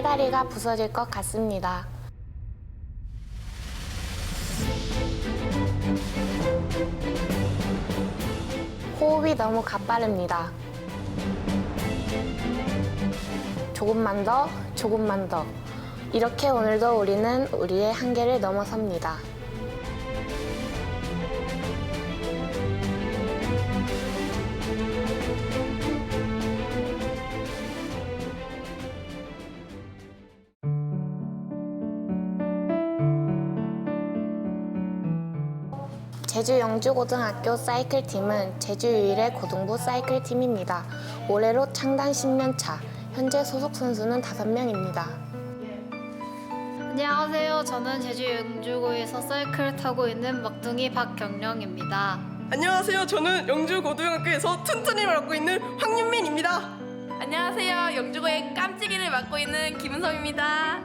팔다리가 부서질 것 같습니다. 호흡이 너무 가빠릅니다. 조금만 더, 조금만 더. 이렇게 오늘도 우리는 우리의 한계를 넘어섭니다. 제주 영주고등학교 사이클팀은 제주 유일의 고등부 사이클팀입니다. 올해로 창단 10년 차, 현재 소속 선수는 5명입니다. 안녕하세요. 저는 제주 영주고에서 사이클을 타고 있는 막둥이 박경령입니다. 안녕하세요. 저는 영주 고등학교에서 튼튼히 맡고 있는 황윤민입니다. 안녕하세요. 영주고의 깜찍이를 맡고 있는 김은성입니다.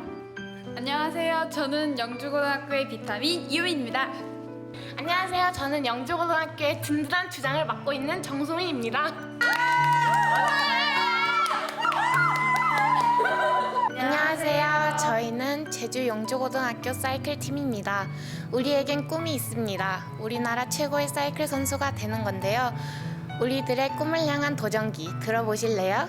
안녕하세요. 저는 영주고등학교의 비타민 이유민입니다. 안녕하세요. 저는 영주고등학교의 든든한 주장을 맡고 있는 정소민입니다. 안녕하세요. 저희는 제주 영주고등학교 사이클 팀입니다. 우리에겐 꿈이 있습니다. 우리나라 최고의 사이클 선수가 되는 건데요. 우리들의 꿈을 향한 도전기 들어보실래요?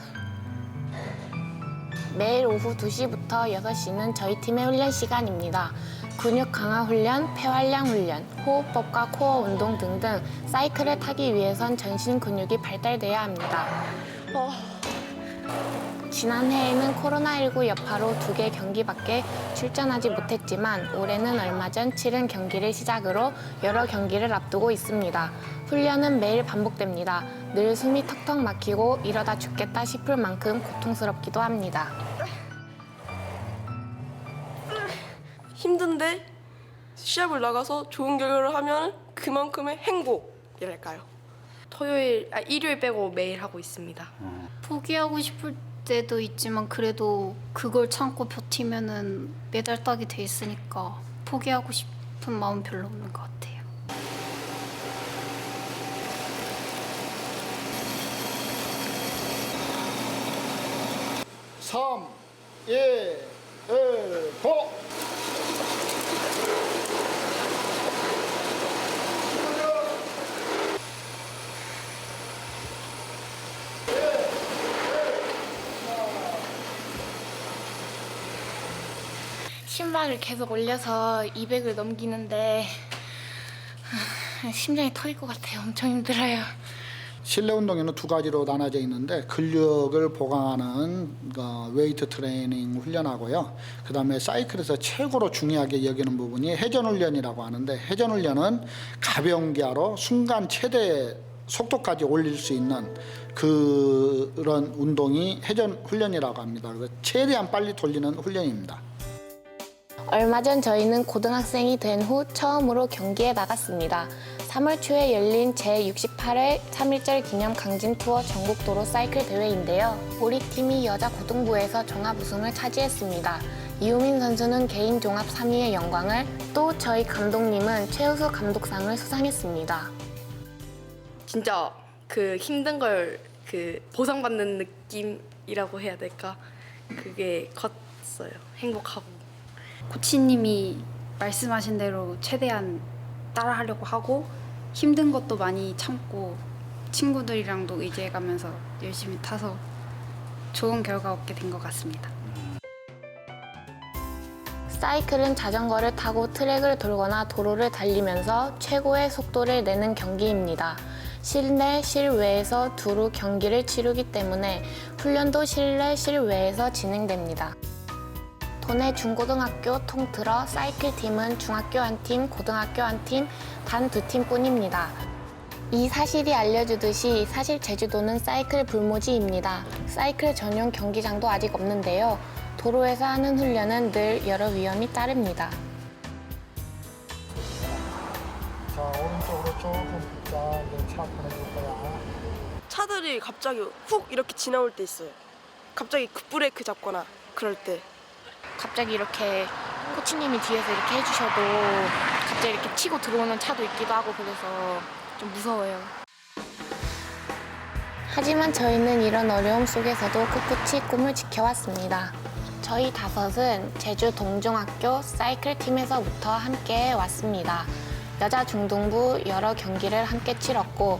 매일 오후 2시부터 6시는 저희 팀의 훈련 시간입니다. 근육 강화 훈련, 폐활량 훈련, 호흡법과 코어 운동 등등 사이클을 타기 위해선 전신 근육이 발달돼야 합니다. 지난해에는 코로나19 여파로 두 개 경기밖에 출전하지 못했지만 올해는 얼마 전 치른 경기를 시작으로 여러 경기를 앞두고 있습니다. 훈련은 매일 반복됩니다. 늘 숨이 턱턱 막히고 이러다 죽겠다 싶을 만큼 고통스럽기도 합니다. 힘든데 시합을 나가서 좋은 결과를 하면 그만큼의 행복이랄까요. 토요일, 아, 일요일 빼고 매일 하고 있습니다. 포기하고 싶을 때도 있지만 그래도 그걸 참고 버티면은 메달 따게 돼 있으니까 포기하고 싶은 마음 별로 없는 것 같아요. 삼, 이, 일, 고! 신발을 계속 올려서 200을 넘기는데 하, 심장이 터질 것 같아요. 엄청 힘들어요. 실내 운동에는 두 가지로 나눠져 있는데 근력을 보강하는 어, 웨이트 트레이닝 훈련하고요. 그 다음에 사이클에서 최고로 중요하게 여기는 부분이 회전 훈련이라고 하는데 회전 훈련은 가벼운 기아로 순간 최대 속도까지 올릴 수 있는 그런 운동이 회전 훈련이라고 합니다. 그래서 최대한 빨리 돌리는 훈련입니다. 얼마 전 저희는 고등학생이 된 후 처음으로 경기에 나갔습니다. 3월 초에 열린 제68회 3.1절 기념 강진 투어 전국 도로 사이클 대회인데요. 우리 팀이 여자 고등부에서 종합 우승을 차지했습니다. 이우민 선수는 개인 종합 3위의 영광을 또 저희 감독님은 최우수 감독상을 수상했습니다. 진짜 그 힘든 걸 그 보상받는 느낌이라고 해야 될까? 그게 컸어요. 행복하고. 코치님이 말씀하신 대로 최대한 따라하려고 하고 힘든 것도 많이 참고 친구들이랑도 의지해가면서 열심히 타서 좋은 결과 얻게 된 것 같습니다. 사이클은 자전거를 타고 트랙을 돌거나 도로를 달리면서 최고의 속도를 내는 경기입니다. 실내, 실외에서 두루 경기를 치르기 때문에 훈련도 실내, 실외에서 진행됩니다. 도내 중고등학교 통틀어 사이클 팀은 중학교 한 팀, 고등학교 한 팀, 단 두 팀뿐입니다. 이 사실이 알려주듯이 사실 제주도는 사이클 불모지입니다. 사이클 전용 경기장도 아직 없는데요. 도로에서 하는 훈련은 늘 여러 위험이 따릅니다. 자 오른쪽으로 조금 자 이제 차 보내줄 거야. 차들이 갑자기 훅 이렇게 지나올 때 있어요. 갑자기 급브레이크 잡거나 그럴 때. 갑자기 이렇게 코치님이 뒤에서 이렇게 해주셔도 갑자기 이렇게 치고 들어오는 차도 있기도 하고 그래서 좀 무서워요. 하지만 저희는 이런 어려움 속에서도 꿋꿋이 꿈을 지켜왔습니다. 저희 다섯은 제주 동중학교 사이클 팀에서부터 함께 왔습니다. 여자 중등부 여러 경기를 함께 치렀고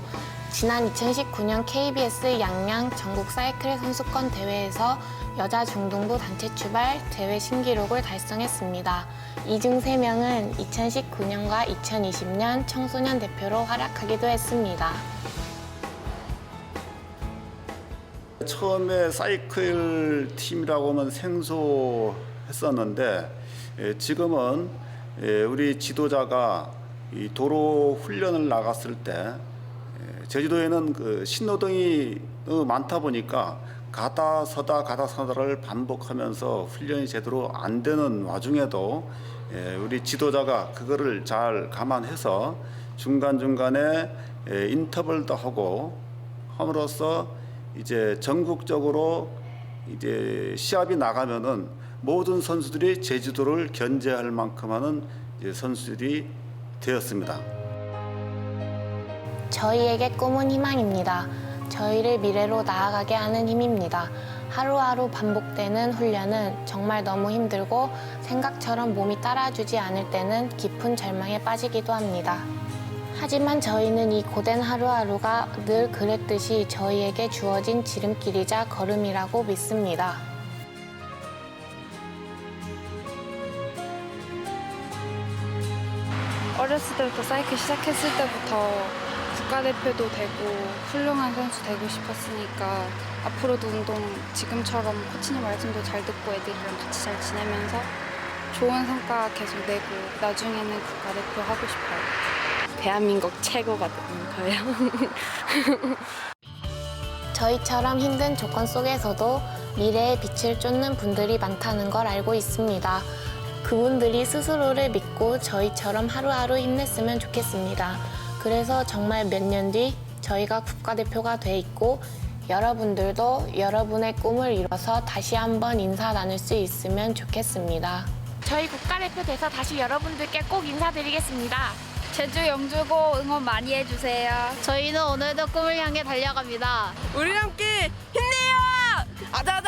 지난 2019년 KBS 양양 전국 사이클 선수권 대회에서 여자 중등부 단체 출발 대회 신기록을 달성했습니다. 이중 3명은 2019년과 2020년 청소년 대표로 활약하기도 했습니다. 처음에 사이클 팀이라고 하면 생소했었는데 예, 지금은 예, 우리 지도자가 이 도로 훈련을 나갔을 때 예, 제주도에는 그 신호등이 많다 보니까 가다 서다 가다 서다를 반복하면서 훈련이 제대로 안 되는 와중에도 예, 우리 지도자가 그거를 잘 감안해서 중간 중간에 예, 인터벌도 하고 함으로써 이제 전국적으로 이제 시합이 나가면은 모든 선수들이 제주도를 견제할 만큼 하는 선수들이 되었습니다. 저희에게 꿈은 희망입니다. 저희를 미래로 나아가게 하는 힘입니다. 하루하루 반복되는 훈련은 정말 너무 힘들고 생각처럼 몸이 따라주지 않을 때는 깊은 절망에 빠지기도 합니다. 하지만 저희는 이 고된 하루하루가 늘 그랬듯이 저희에게 주어진 지름길이자 걸음이라고 믿습니다. 어렸을 때부터 사이클 시작했을 때부터 국가대표도 되고 훌륭한 선수 되고 싶었으니까 앞으로도 운동 지금처럼 코치님 말씀도 잘 듣고 애들이랑 같이 잘 지내면서 좋은 성과 계속 내고 나중에는 국가대표 하고 싶어요. 대한민국 최고가 되는 거예요. 저희처럼 힘든 조건 속에서도 미래의 빛을 쫓는 분들이 많다는 걸 알고 있습니다. 그분들이 스스로를 믿고 저희처럼 하루하루 힘냈으면 좋겠습니다. 그래서 정말 몇 년 뒤 저희가 국가대표가 돼 있고 여러분들도 여러분의 꿈을 이뤄서 다시 한번 인사 나눌 수 있으면 좋겠습니다. 저희 국가대표 돼서 다시 여러분들께 꼭 인사드리겠습니다. 제주 영주고 응원 많이 해주세요. 저희는 오늘도 꿈을 향해 달려갑니다. 우리 함께 힘내요! 아자아자!